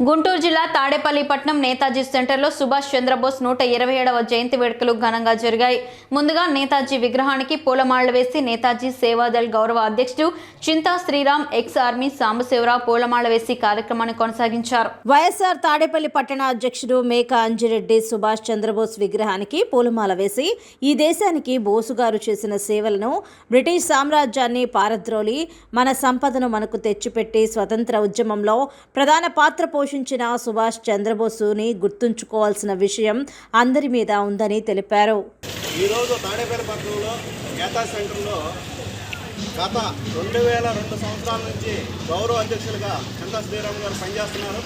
గుంటూరు జిల్లా తాడేపల్లి పట్నం నేతాజీ సెంటర్లో సుభాష్ చంద్రబోస్ నూట ఇరవై ఏడవ జయంతి వేడుకలు ఘనంగా జరిగాయి. ముందుగా నేతాజీ విగ్రహానికి పూలమాలలు వేసి నేతాజీ సేవాదళ్ గౌరవ అధ్యక్షుడు చింతా శ్రీరామ్ ఎక్స్ ఆర్మీ సాంబశివరావు పూలమాల వేసి కార్యక్రమాన్ని కొనసాగించారు. వైఎస్ఆర్ తాడేపల్లి పట్టణ అధ్యక్షుడు మేక అంజిరెడ్డి సుభాష్ చంద్రబోస్ విగ్రహానికి పూలమాల వేసి ఈ దేశానికి బోసు గారు చేసిన సేవలను బ్రిటిష్ సామ్రాజ్యాన్ని పారద్రోలి మన సంపదను మనకు తెచ్చిపెట్టి స్వతంత్ర ఉద్యమంలో ప్రధాన పాత్ర పోషించిన సుభాష్ చంద్రబోసుని గుర్తుంచుకోవాల్సిన విషయం అందరి మీద ఉందని తెలిపారు. ఈరోజు తాడేపల్లిపట్నంలో గీతా సెంటర్లో గత రెండు వేల రెండు సంవత్సరాల నుంచి గౌరవ అధ్యక్షులుగా చందా శ్రీరామ్ గారు పనిచేస్తున్నారు.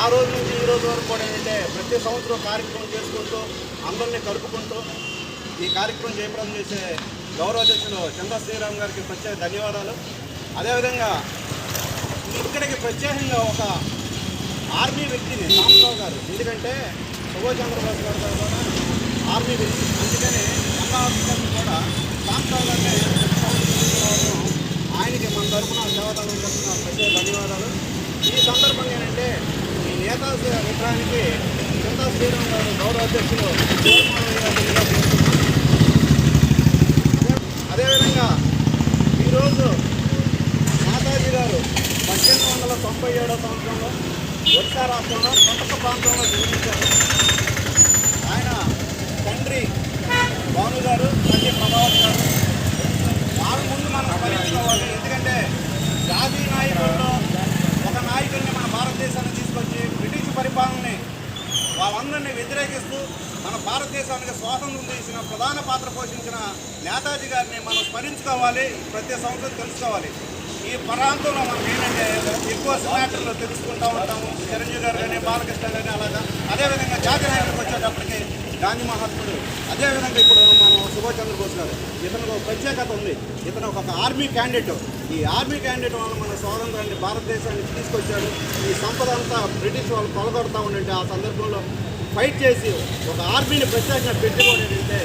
ఆ రోజు నుంచి ఈ రోజు వరకు కూడా ఏంటంటే ప్రతి సంవత్సరం కార్యక్రమం చేసుకుంటూ అందరినీ కలుపుకుంటూ ఈ కార్యక్రమం చేయడం చేసే గౌరవ అధ్యక్షులు చందా శ్రీరామ్ గారికి ప్రత్యేక ధన్యవాదాలు. అదేవిధంగా ఇక్కడికి ప్రత్యేకంగా ఒక ఆర్మీ వ్యక్తిని రామరావు గారు. ఎందుకంటే సుభాష్ చంద్రబోస్ గారు కూడా ఆర్మీ వ్యక్తి. అందుకని అన్నా ఆఫీసర్లు కూడా రామరావు గారిని ఆయనకి మన తరఫున సేవదానం తరఫున ప్రత్యేక ధన్యవాదాలు. ఈ సందర్భంగా ఏంటంటే ఈ నేతా విగ్రహానికి చింతా శ్రీరామ్ గారు గౌరవ అధ్యక్షులు అదేవిధంగా ఈరోజు మాతాజీ గారు పద్దెనిమిది వందల తొంభై ఏడో సంవత్సరంలో ఒడిశా రాష్ట్రంలో కొండక ప్రాంతంలో జన్మించారు. ఆయన తండ్రి భాను గారు తల్లి ప్రభావత్ గారు. వాళ్ళ ముందు మనం స్మరించుకోవాలి ఎందుకంటే జాతీయ నాయకుల్లో ఒక నాయకుడిని మన భారతదేశాన్ని తీసుకొచ్చి బ్రిటిష్ పరిపాలనని వాళ్ళందరినీ వ్యతిరేకిస్తూ మన భారతదేశానికి స్వాతంత్రం తీసిన ప్రధాన పాత్ర పోషించిన నేతాజీ గారిని మనం స్మరించుకోవాలి. ప్రతి సంవత్సరం తెలుసుకోవాలి. ఈ ప్రాంతంలో మనం ఏంటంటే ఎక్కువ మ్యాటర్లు తెలుసుకుంటూ ఉంటాము. చిరంజీవి గారు కానీ బాలకృష్ణ కానీ అలాగా. అదేవిధంగా జాతీయ నాయకులకు వచ్చేటప్పటికి గాంధీ మహాత్ముడు. అదేవిధంగా ఇప్పుడు మనం సుభాష్ చంద్రబోస్ గారు ఇతనికి ఒక ప్రత్యేకత ఉంది. ఇతను ఒక ఆర్మీ క్యాండిడేట్. ఈ ఆర్మీ క్యాండిడేట్ వల్ల మన స్వాతంత్రాన్ని భారతదేశానికి తీసుకొచ్చాడు. ఈ సంపద అంతా బ్రిటిష్ వాళ్ళు కొలగొడతా ఉండంటే ఆ సందర్భంలో ఫైట్ చేసి ఒక ఆర్మీని ప్రత్యేకంగా పెట్టుకోవడం అంటే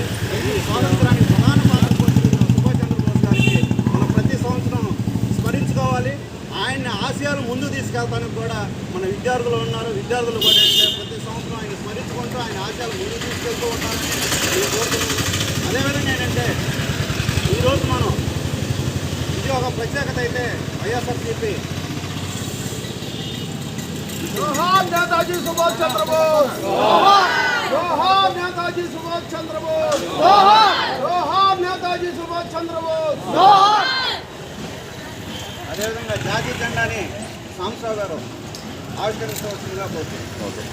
ఈ స్వాతంత్రాన్ని ప్రధాన పాత్ర పోషించిన సుభాష్ చంద్రబోస్ గారికి మనం ప్రతి సంవత్సరం తీసుకోవాలి. ఆయన ఆశయాలు ముందు తీసుకెళ్తానికి కూడా మన విద్యార్థులు ఉన్నారు. విద్యార్థులు కూడా అంటే ప్రతి సంవత్సరం ఆయన స్మరించుకుంటూ ఆయన ఆశయాలు ముందు తీసుకెళ్తూ ఉంటారని నేను కోరుతున్నాను అదేవిధంగా ఏంటంటే ఈరోజు మనం ఇది ఒక ప్రత్యేకత అయితే వైఎస్ఆర్ చెప్పి సుభాష్ చంద్రబోస్! సుభాష్ చంద్రబోస్! సుభాష్ చంద్రబోస్! ఎజెండాని సాంసరావు గారు ఆవిష్కరించవలసిందిగా కోరుతుంది ఓకే.